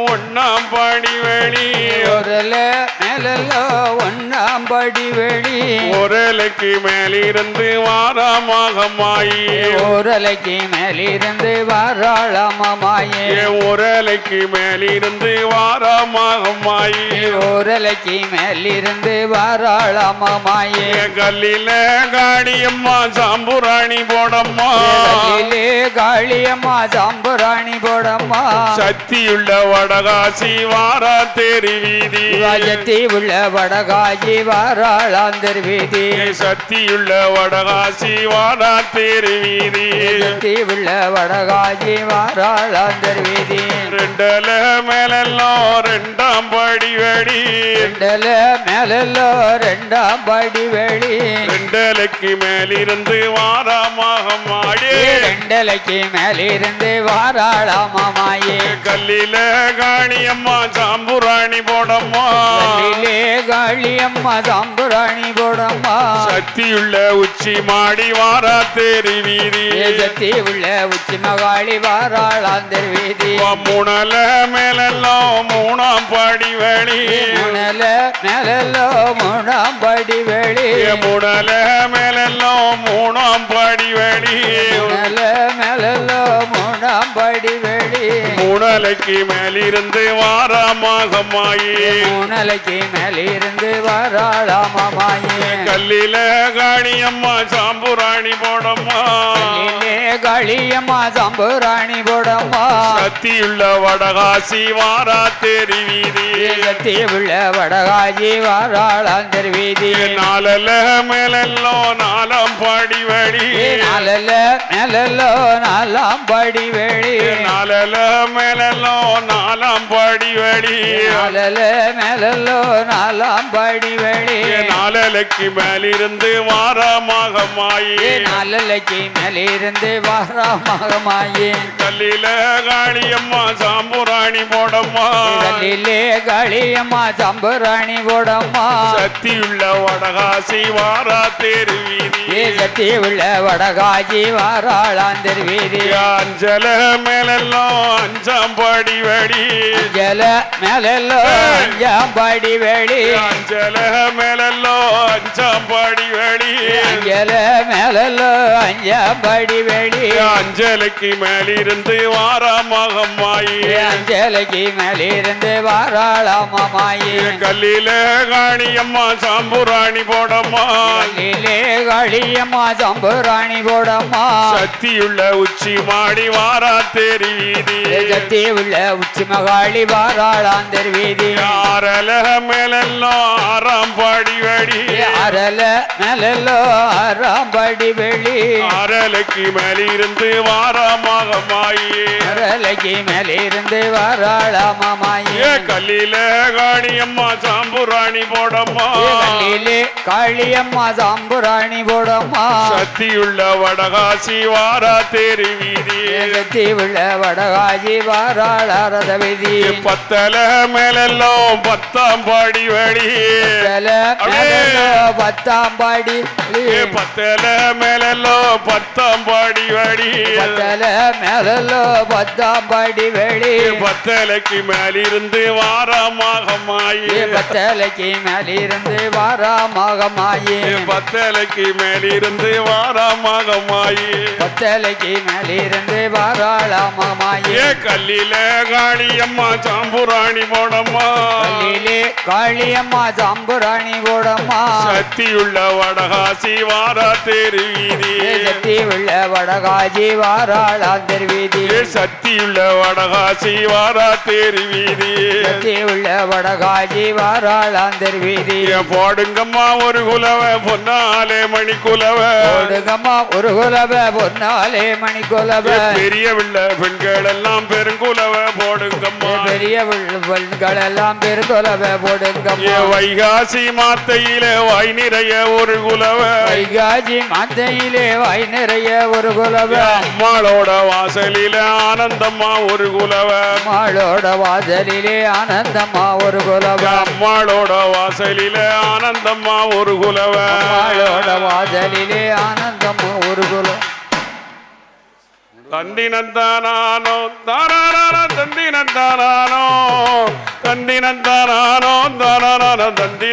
ஒன்னாம் படி வெளி ஒரல மேலல்ல ஒன்னாம் படி வெளி ஒரலுக்கு மேலிருந்து வாராமாகமாயி. ஓரலைக்கு மேலிருந்து வாராளமாயே என் உரலைக்கு மேலிருந்து வாராமாகமாயி. ஓரலைக்கு மேலிருந்து வாராளமாயே என் கல்லில காடியம்மா சாம்புராணி போடம்மா. கல்லிலே காளியம்மா சாம்புராணி போடம்மா. சக்தியுள்ள வடகாசி வாரா தெரு வீதி ராஜத்தி உள்ள வடகாஜி வாராளாந்தர் வீதி சக்தியுள்ள வடகாசி வாரா தெரு வீதி ராஜத்தி உள்ள வடகாஜி வாராளாந்தர் வீதி ரெண்டல மேலெல்லாம் ரெண்டாம் படி வெடி ரெண்டல மேலல்லோ ரெண்டாம் படி வெளி ரெண்டலுக்கு மேலிருந்து வாராமாக மாடி ரெண்டலைக்கு மேலிருந்து வாராளாமாயே கல்லில காணியம்மா சாம்புராணி போடம்மா. கல்லிலே காளியம்மா சாம்புராணி போடம்மா. சக்தியுள்ள உச்சி மாடி வாரா தெரு வீதி தேசத்தி உள்ள உச்சி மகாளி வாராளாந்தர் வீதி முனல மேலெல்லாம் மூணாம் படி வெளி முனல மேலல்லோ மூணாம் படி வெளி முனல மேலெல்லாம் மூணாம் படி வெளி மேலல்லோ மூணாம் படி வெளி முனலைக்கு மேலிருந்து வாராமாக மாயி முனலைக்கு மேலிருந்து வாராளாமாயே கல்லில காணியம்மா சாம்புராணி போடம்மா. காளியம்மா சாம்புராணி போடம்மா. சக்தியுள்ள வடகாசி வாரா தெரு வீதி. தேசத்தி உள்ள வடகாஜி வாராளாந்தர் வீதி. நாலல மேலெல்லாம் நாலாம் பாடி வழி. நாலல்ல மேலல்லோ நாலாம் படி வெளி நாலல மேலெல்லாம் நாலாம் பாடி வழி. நாலல மேலல்லோ நாலாம் படி வெளி நாலலைக்கு மேலிருந்து வாராமாக மாயி நாலலைக்கு மேலிருந்து வாராமகமாயே. கல்லில காளியம்மா சாம்புராணி போடம்மா கல்லிலே காளியம்மா சம்புராணி போடம்மா சக்தியுள்ள வடகாசி வாரா தெரு வீதி தேசத்தி உள்ள வடகாஜி வாராளாந்தர் வீதி அஞ்சல மேலெல்லாம் அஞ்சாம் பாடி வடி ஜல மேலல்லோ அஞ்சாம் படி வெளி அஞ்சல மேலெல்லாம் அஞ்சாம் பாடி வடி அஞ்சல மேலல்லோ அஞ்சாம் படி வெளி அஞ்சலைக்கு மேலிருந்து வாராமாக மாயி அஞ்சலைக்கு மேலிருந்து வாராளாமாயே கல்லில காணியம்மா சாம்புராணி போடம்மா. கல்லிலே காளியம்மா சம்புராணி போடம்மா. சக்தியுள்ள உச்சி மாடி வாரா தெரு வீதி. தேசத்தி உள்ள உச்சி மகாளி வாராளாந்தர் வீதி. ஆரல மேலெல்லாம் ஆறாம் பாடி வடி அரல மேலல்லோ ஆறாம் படி வெளி ஆரலுக்கு மேலிருந்து வாராமாக மாயி அரலைக்கு மேலிருந்து வாராளாமாயே ஏ கல்லில காணியம்மா சாம்புராணி போடம்மா. கல்லிலே காளியம்மா சாம்புராணி போடம்மா. சக்தியுள்ள வடகாசி வாரா தெரு வீதி தேசத்தி உள்ள வடகாஜி வாராளாரத வீதி. பத்தல மேலெல்லாம் பத்தாம் பாடி மேலல்லோ பத்தாம் படி பத்தல மேலெல்லாம் பத்தாம் பாடி வடி பத்தல மேலல்லோ பத்தாம் படி வெளி பத்தலைக்கு மேலிருந்து வாராமாக மாயி பத்தலைக்கு மேலிருந்து வாராமகமாயே பத்தலைக்கு மேலிருந்து வாராமாக மாயி பத்தலைக்கு மேலிருந்து வாராளமாயே கல்லில காளியம்மா சாம்புராணி போடம்மா. கல்லிலே காளியம்மா சாம்புராணி போடம்மா. சக்தியுள்ள வடகாசி வாரா தெரு வீதி தேசத்தி உள்ள வடகாஜி வாராளாந்தர் வீதி சக்தியுள்ள வடகாசி வாரா தெரு வீதி சக்தி உள்ள வடகாஜி வாராளாந்தர் வீதி ஏன் போடுங்கம்மா ஒரு குலவ பொன்னாலே மணி குலவ ஓடுகம்மா ஒரு குலப பொன்னாலே மணி குலப பெரிய பிள்ள பெண்கள் எல்லாம் பெருங்குலவ போடுங்கம்மா. பெரிய பெண்கள் எல்லாம் பெருகுலப போடுங்கம்மா. வைகாசி மாத்தையில வாய் நிறைய ஒரு குலவ. வைகாஜி மாத்தையிலே வாய் நிறைய ஒரு குலப அம்மாளோட வாசலில ஆனந்தம்மா ஒரு குலவ. மாளோட வாசலிலே ஆனந்தம்மா ஒரு குலப அம்மாளோட வாசலில ஆனந்தம்மா ஒரு குலவ. வாசலிலே ஆனந்தம்மா ஒரு குலம் தந்தினந்தானோ தாரான தந்தினந்தானோ தந்தினந்தானோ தாரான தந்தி